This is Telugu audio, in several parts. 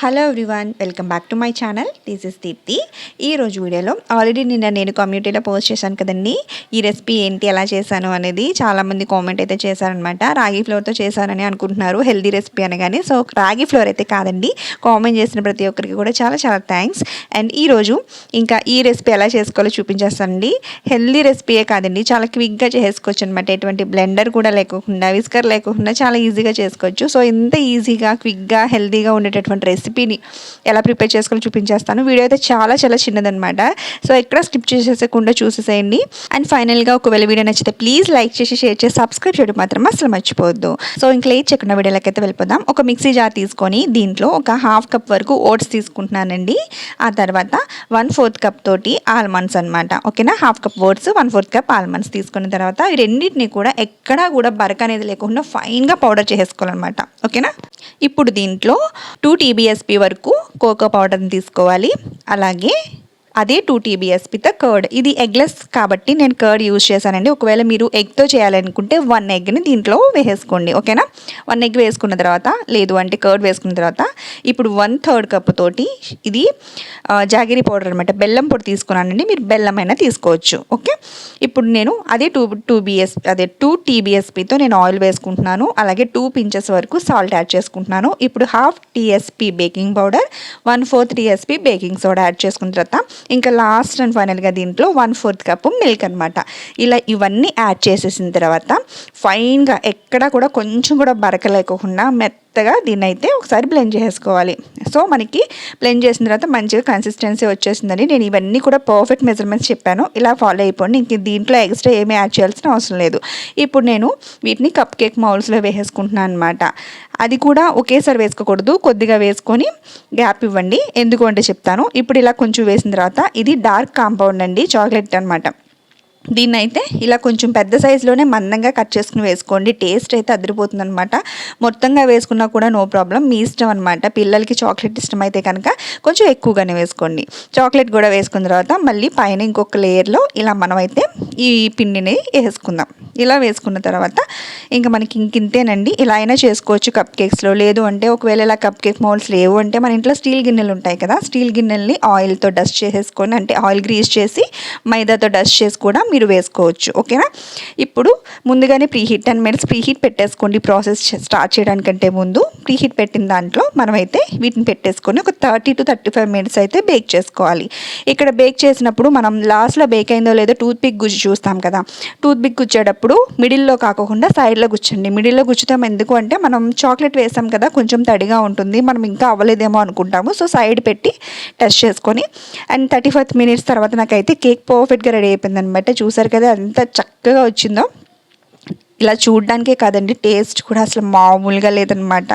Hello everyone welcome back to my channel this is Deepthi ఈ రోజు వీడియోలో ఆల్రెడీ నిన్న నేను కమ్యూనిటీలో పోస్ట్ చేశాను కదండి. ఈ రెసిపీ ఏంటి ఎలా చేశాను అనేది చాలామంది కామెంట్ అయితే చేశారనమాట రాగి ఫ్లోర్తో చేశానని అనుకుంటున్నారు హెల్దీ రెసిపీ అనగానే. సో రాగి ఫ్లోర్ అయితే కాదండి. కామెంట్ చేసిన ప్రతి ఒక్కరికి కూడా చాలా చాలా థ్యాంక్స్ అండ్ ఈరోజు ఇంకా ఈ రెసిపీ ఎలా చేసుకోవాలో చూపించేస్తానండి. హెల్దీ రెసిపీయే కాదండి చాలా క్విక్గా చేసుకోవచ్చు అనమాట ఎటువంటి బ్లెండర్ కూడా లేకుండా విస్కర్ లేకుండా చాలా ఈజీగా చేసుకోవచ్చు. సో ఇంత ఈజీగా క్విక్గా హెల్దీగా ఉండేటటువంటి రెసిపీ రెసిపీని ఎలా ప్రిపేర్ చేసుకోవాలో చూపించేస్తాను. వీడియో అయితే చాలా చాలా చిన్నదనమాట సో ఎక్కడ స్కిప్ చేసేసకుండా చూసేసేయండి. అండ్ ఫైనల్గా ఒకవేళ వీడియో నచ్చితే ప్లీజ్ లైక్ చేసి షేర్ చేసి సబ్స్క్రైబ్ చేయడం మాత్రం అసలు మర్చిపోవద్దు. సో ఇంకా లేట్ చెక్కున్న వీడియోలకి అయితే వెళ్ళిపోదాం. ఒక మిక్సీ జార్ తీసుకొని దీంట్లో ఒక హాఫ్ కప్ వరకు ఓట్స్ తీసుకుంటున్నానండి. ఆ తర్వాత వన్ ఫోర్త్ కప్ తోటి ఆల్మండ్స్ అనమాట ఓకేనా? Half cup oats one fourth cup almonds తీసుకున్న తర్వాత ఈ రెండింటిని కూడా ఎక్కడా కూడా బరక అనేది లేకుండా ఫైన్గా పౌడర్ చేసుకోవాలన్నమాట ఓకేనా? ఇప్పుడు దీంట్లో టూ టీబీఎస్ టీబీఎస్పీ వరకు కోకో పౌడర్ని తీసుకోవాలి. అలాగే అదే టూ టీబీఎస్పీతో కర్డ్ ఇది ఎగ్లెస్ కాబట్టి నేను కర్డ్ యూజ్ చేశానండి. ఒకవేళ మీరు ఎగ్తో చేయాలనుకుంటే వన్ ఎగ్ని దీంట్లో వేసుకోండి ఓకేనా వన్ ఎగ్ వేసుకున్న తర్వాత లేదు అంటే కర్డ్ వేసుకున్న తర్వాత ఇప్పుడు వన్ థర్డ్ కప్ తోటి ఇది జాగిరి పౌడర్ అనమాట బెల్లం పొడి తీసుకున్నానండి. మీరు బెల్లం అయినా తీసుకోవచ్చు. ఓకే ఇప్పుడు నేను అదే టూ టూ బిఎస్ అదే టూ టీబీఎస్పీతో నేను ఆయిల్ వేసుకుంటున్నాను. అలాగే టూ పించెస్ వరకు సాల్ట్ యాడ్ చేసుకుంటున్నాను. ఇప్పుడు half TSP baking powder one fourth TSP baking soda add చేసుకున్న తర్వాత ఇంకా లాస్ట్ అండ్ ఫైనల్గా దీంట్లో వన్ ఫోర్త్ కప్పు మిల్క్ అనమాట ఇలా ఇవన్నీ యాడ్ చేసేసిన తర్వాత ఫైన్గా ఎక్కడా కూడా కొంచెం కూడా బరకలేకుండా మెత్తగా దీన్ని అయితే ఒకసారి బ్లెండ్ చేసుకోవాలి సో మనకి బ్లెండ్ చేసిన తర్వాత మంచిగా కన్సిస్టెన్సీ వచ్చేసిందని నేను ఇవన్నీ కూడా పర్ఫెక్ట్ మెజర్మెంట్స్ చెప్పాను. ఇలా ఫాలో అయిపోండి. ఇంక దీంట్లో ఎక్స్ట్రా ఏమీ యాడ్ చేయాల్సిన అవసరం లేదు. ఇప్పుడు నేను వీటిని కప్ కేక్ మౌల్స్లో వేసేసుకుంటున్నాను అనమాట అది కూడా ఒకేసారి వేసుకోకూడదు. కొద్దిగా వేసుకొని గ్యాప్ ఇవ్వండి. ఎందుకు అంటే చెప్తాను. ఇప్పుడు ఇలా కొంచెం వేసిన తర్వాత ఇది డార్క్ కాంపౌండ్ అండి. చాక్లెట్ అనమాట దీన్ని అయితే ఇలా కొంచెం పెద్ద సైజులోనే మందంగా కట్ చేసుకుని వేసుకోండి. టేస్ట్ అయితే అదిరిపోతుంది అనమాట మొత్తంగా వేసుకున్నా కూడా నో ప్రాబ్లం. మీ ఇష్టం అనమాట పిల్లలకి చాక్లెట్ ఇష్టం అయితే కనుక కొంచెం ఎక్కువగానే వేసుకోండి. చాక్లెట్ కూడా వేసుకున్న తర్వాత మళ్ళీ పైన ఇంకొక లేయర్లో ఇలా మనమైతే ఈ పిండిని వేసుకుందాం. ఇలా వేసుకున్న తర్వాత ఇంకా మనకి ఇంకింతేనండి ఇలా అయినా చేసుకోవచ్చు కప్ కేక్స్లో. లేదు అంటే ఒకవేళ ఇలా కప్ కేక్ మౌల్స్ లేవు అంటే మన ఇంట్లో స్టీల్ గిన్నెలు ఉంటాయి కదా. స్టీల్ గిన్నెల్ని ఆయిల్తో డస్ట్ చేసేసుకొని అంటే ఆయిల్ గ్రీస్ చేసి మైదాతో డస్ట్ చేసి కూడా మీరు వేసుకోవచ్చు. ఓకేనా? ఇప్పుడు ముందుగానే preheat ten minutes preheat పెట్టేసుకోండి ప్రాసెస్ స్టార్ట్ చేయడానికంటే ముందు ప్రీహీట్ పెట్టిన దాంట్లో మనమైతే వీటిని పెట్టేసుకొని ఒక thirty to thirty five minutes అయితే బేక్ చేసుకోవాలి. ఇక్కడ బేక్ చేసినప్పుడు మనం లాస్ట్లో బేక్ అయిందో లేదో టూత్ పిక్ గుజ్జు చూస్తాం కదా. టూత్ బిక్ గుచ్చేటప్పుడు మిడిల్లో కాకుండా సైడ్లో గుచ్చండి. మిడిల్లో గుచ్చుతాం ఎందుకు అంటే మనం చాక్లెట్ వేసాం కదా కొంచెం తడిగా ఉంటుంది మనం ఇంకా అవ్వలేదేమో అనుకుంటాము. సో సైడ్ పెట్టి టెస్ట్ చేసుకొని అండ్ థర్టీ ఫైవ్ మినిట్స్ తర్వాత నాకైతే కేక్ పర్ఫెక్ట్గా రెడీ అయిపోయింది అనమాట చూసారు కదా ఎంత చక్కగా వచ్చిందో. ఇలా చూడడానికే కాదండి టేస్ట్ కూడా అసలు మామూలుగా లేదనమాట.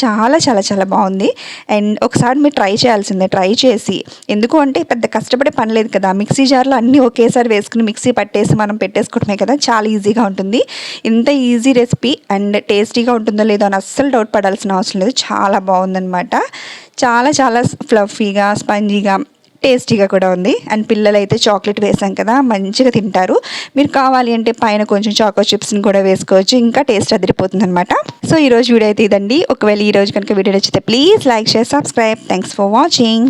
చాలా చాలా చాలా బాగుంది. అండ్ ఒకసారి మీరు ట్రై చేయాల్సిందే ట్రై చేసి. ఎందుకు అంటే పెద్ద కష్టపడే పని లేదు కదా మిక్సీ జార్లో అన్నీ ఒకేసారి వేసుకుని మిక్సీ పట్టేసి మనం పెట్టేసుకోవటమే కదా చాలా ఈజీగా ఉంటుంది. ఇంత ఈజీ రెసిపీ అండ్ టేస్టీగా ఉంటుందో లేదో అని అస్సలు డౌట్ పడాల్సిన అవసరం లేదు చాలా బాగుందనమాట. చాలా చాలా ఫ్లఫీగా స్పంజీగా టేస్టీగా కూడా ఉంది. అండ్ పిల్లలు అయితే చాక్లెట్ వేసాం కదా మంచిగా తింటారు. మీరు కావాలి అంటే పైన కొంచెం చాకో చిప్స్ని కూడా వేసుకోవచ్చు. ఇంకా టేస్ట్ అదిరిపోతుంది అనమాట సో ఈరోజు వీడియో అయితే ఇదండి. ఒకవేళ ఈరోజు కనుక వీడియో నచ్చితే please like share subscribe. Thanks for watching